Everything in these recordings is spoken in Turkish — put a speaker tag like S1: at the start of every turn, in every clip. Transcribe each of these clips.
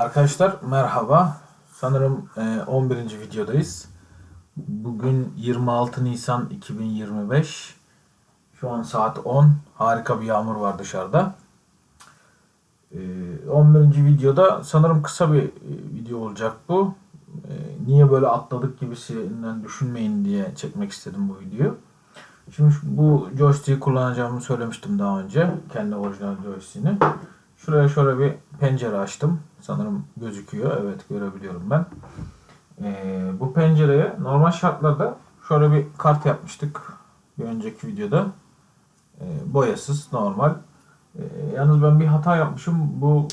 S1: Arkadaşlar merhaba. Sanırım e, 11. videodayız. Bugün 26 Nisan 2025. Şu an saat 10. Harika bir yağmur var dışarıda. E, 11. videoda sanırım kısa bir e, video olacak bu. E, niye böyle atladık gibisinden düşünmeyin diye çekmek istedim bu videoyu. Şimdi bu joystick'i kullanacağımı söylemiştim daha önce. Kendi orijinal joystick'ini. Şuraya şöyle bir pencere açtım. Sanırım gözüküyor. Evet görebiliyorum ben. Ee, bu pencereye normal şartlarda şöyle bir kart yapmıştık. Bir önceki videoda. Ee, boyasız normal. Ee, yalnız ben bir hata yapmışım. Bu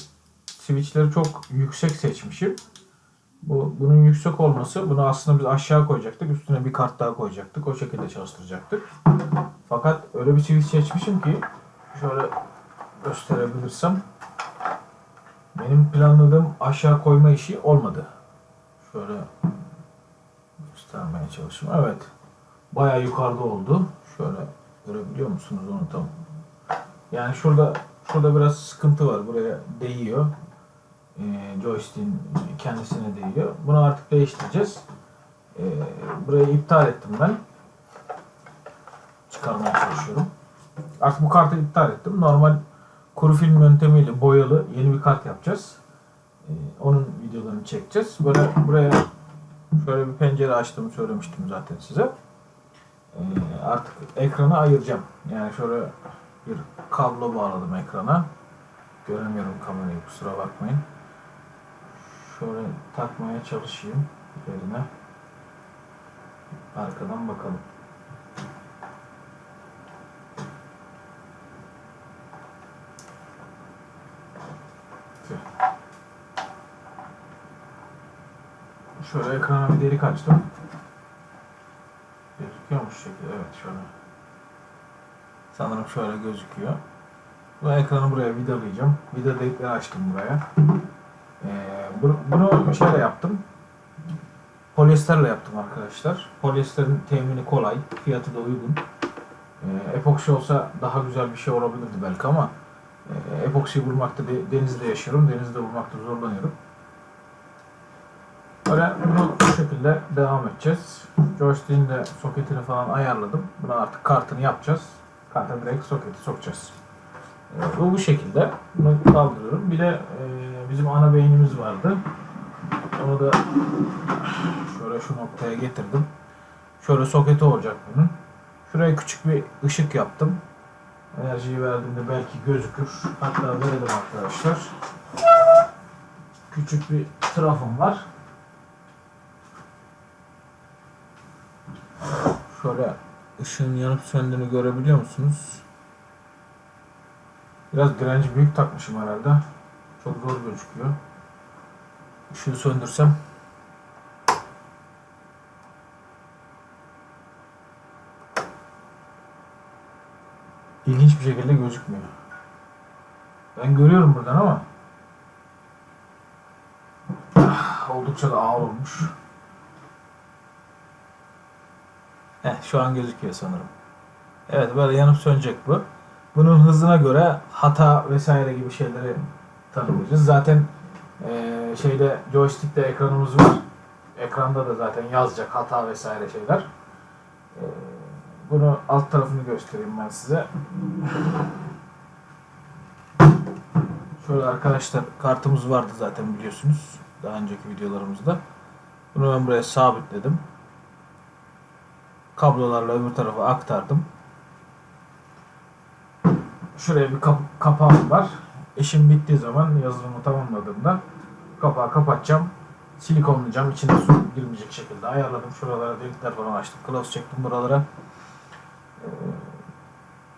S1: switchleri çok yüksek seçmişim. Bu, bunun yüksek olması bunu aslında biz aşağı koyacaktık. Üstüne bir kart daha koyacaktık. O şekilde çalıştıracaktık. Fakat öyle bir switch seçmişim ki şöyle gösterebilirsem benim planladığım aşağı koyma işi olmadı. Şöyle göstermeye çalışayım. Evet. Bayağı yukarıda oldu. Şöyle görebiliyor musunuz onu tam? Yani şurada şurada biraz sıkıntı var. Buraya değiyor. Ee, joystick'in kendisine değiyor. Bunu artık değiştireceğiz. Ee, burayı iptal ettim ben. Çıkarmaya çalışıyorum. Artık bu kartı iptal ettim. Normal kuru film yöntemiyle boyalı yeni bir kart yapacağız. Ee, onun videolarını çekeceğiz. Böyle buraya şöyle bir pencere açtığımı söylemiştim zaten size. Ee, artık ekranı ayıracağım. Yani şöyle bir kablo bağladım ekrana. Göremiyorum kamerayı kusura bakmayın. Şöyle takmaya çalışayım üzerine. Arkadan bakalım. Şöyle ekrana bir delik açtım. Gözüküyormuş şekilde. Evet şöyle. Sanırım şöyle gözüküyor. Bu ekranı buraya vidalayacağım. Vida delikleri açtım buraya. Ee, bu- bunu şeyle yaptım. Polyesterle yaptım arkadaşlar. Polyesterin temini kolay, fiyatı da uygun. Ee, epoksi olsa daha güzel bir şey olabilirdi belki ama e, epoksi bulmakta de, denizde yaşıyorum. Denizde bulmakta zorlanıyorum. Böyle bunu bu şekilde devam edeceğiz. Joystick'in de soketini falan ayarladım. Buna artık kartını yapacağız. Karta direkt soketi sokacağız. Ee, bu bu şekilde. Bunu kaldırıyorum. Bir de e, bizim ana beynimiz vardı. Onu da şöyle şu noktaya getirdim. Şöyle soketi olacak bunun. Şuraya küçük bir ışık yaptım. Enerjiyi verdiğinde belki gözükür. Hatta verelim arkadaşlar. Küçük bir trafom var. Şöyle ışığın yanıp söndüğünü görebiliyor musunuz? Biraz direnci büyük takmışım herhalde. Çok zor gözüküyor. Işığı söndürsem. İlginç bir şekilde gözükmüyor. Ben görüyorum buradan ama Ah, oldukça da ağır olmuş. Heh, şu an gözüküyor sanırım. Evet böyle yanıp sönecek bu. Bunun hızına göre hata vesaire gibi şeyleri tanımlayacağız. Zaten eee, şeyde joystick'te ekranımız var. Ekranda da zaten yazacak hata vesaire şeyler. Eee, bunu alt tarafını göstereyim ben size. Şöyle arkadaşlar kartımız vardı zaten biliyorsunuz. Daha önceki videolarımızda. Bunu ben buraya sabitledim kablolarla öbür tarafa aktardım. Şuraya bir kap kapağım var. İşim bittiği zaman yazılımı tamamladığımda kapağı kapatacağım. Silikonlayacağım. İçine su girmeyecek şekilde ayarladım. Şuralara delikler falan açtım. Kılavuz çektim buralara. Ee,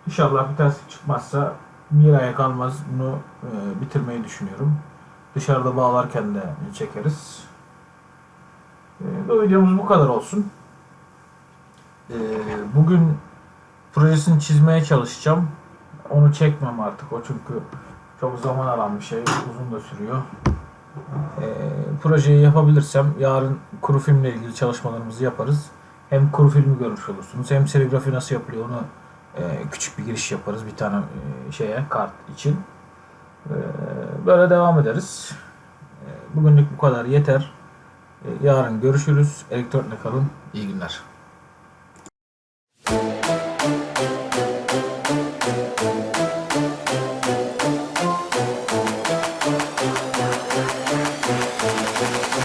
S1: İnşallah bir terslik çıkmazsa bir aya kalmaz. Bunu e, bitirmeyi düşünüyorum. Dışarıda bağlarken de çekeriz. Ee, bu videomuz bu kadar olsun. Ee, bugün projesini çizmeye çalışacağım. Onu çekmem artık o çünkü çok zaman alan bir şey, uzun da sürüyor. Ee, projeyi yapabilirsem yarın kuru filmle ilgili çalışmalarımızı yaparız. Hem kuru filmi görmüş olursunuz hem serigrafi nasıl yapılıyor onu e, küçük bir giriş yaparız bir tane e, şeye kart için. Ee, böyle devam ederiz. Ee, bugünlük bu kadar yeter. E, yarın görüşürüz. Elektronikle kalın. İyi günler.